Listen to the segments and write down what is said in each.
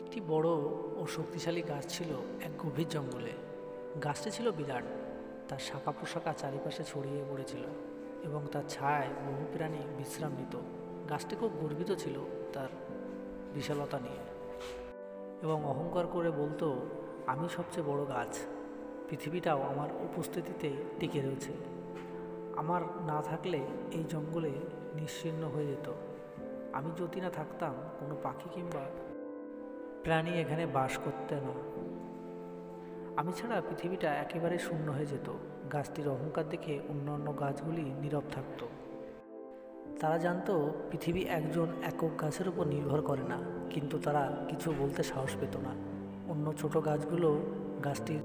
একটি বড় ও শক্তিশালী গাছ ছিল এক গভীর জঙ্গলে। গাছটি ছিল বিরাট। তার শাখা পোশাকা চারিপাশে ছড়িয়ে পড়েছিল এবং তার ছায়ায় বহু প্রাণী বিশ্রাম নিত গাছটি খুব গর্বিত ছিল তার বিশালতা নিয়ে এবং অহংকার করে বলতো, আমি সবচেয়ে বড় গাছ। পৃথিবীটাও আমার উপস্থিতিতে টিকে রয়েছে। আমার না থাকলে এই জঙ্গলে নিশ্চিহ্ন হয়ে যেত। আমি যদি না থাকতাম, কোনো পাখি কিংবা প্রাণী এখানে বাস করতে না। আমি ছাড়া পৃথিবীটা একেবারে শূন্য হয়ে যেত। গাছটির অহংকার দেখে অন্য অন্য গাছগুলি নীরব থাকত। তারা জানতো, পৃথিবী একজন একক গাছের উপর নির্ভর করে না, কিন্তু তারা কিছু বলতে সাহস পেত না। অন্য ছোট গাছগুলো গাছটির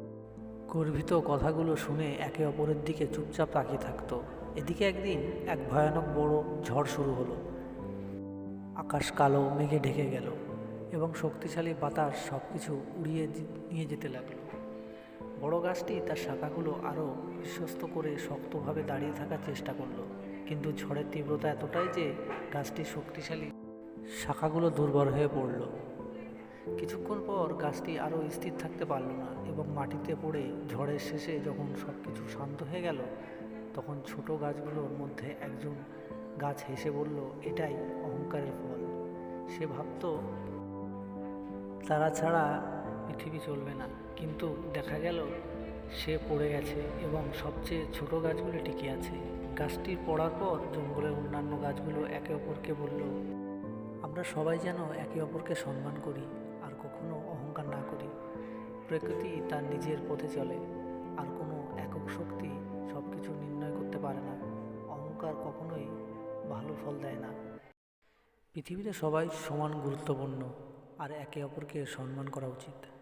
গর্বিত কথাগুলো শুনে একে অপরের দিকে চুপচাপ তাকিয়ে থাকতো। এদিকে একদিন এক ভয়ানক বড় ঝড় শুরু হলো। আকাশ কালো, মেঘে ঢেকে গেল। এবং শক্তিশালী বাতাস সব কিছু উড়িয়ে নিয়ে যেতে লাগল। বড় গাছটি তার শাখাগুলো আরও বিশ্বস্ত করে শক্তভাবে দাঁড়িয়ে থাকার চেষ্টা করল। কিন্তু ঝড়ের তীব্রতা এতটাই যে গাছটি শক্তিশালী শাখাগুলো দুর্বল হয়ে পড়ল। কিছুক্ষণ পর গাছটি আরও স্থির থাকতে পারল না এবং মাটিতে পড়ে ঝড়ের শেষে যখন সব কিছু শান্ত হয়ে গেল, তখন ছোট গাছগুলোর মধ্যে একজন গাছ হেসে বলল, এটাই অহংকারের ফল। সে ভাবতো তারা ছাড়া পৃথিবী চলবে না। কিন্তু দেখা গেল, সে পড়ে গেছে এবং সবচেয়ে ছোট গাছগুলো টিকে আছে। গাছটির পড়ার পর জঙ্গলের অন্যান্য গাছগুলো একে অপরকে বলল, আমরা সবাই যেন একে অপরকে সম্মান করি আর কখনো অহংকার না করি। প্রকৃতি তার নিজের পথে চলে। আর কোনো একক শক্তি সব কিছু নির্ণয় করতে পারে না। অহংকার কখনোই ভালো ফল দেয় না। পৃথিবীতে সবাই সমান গুরুত্বপূর্ণ। আর একে অপরকে সম্মান করা উচিত।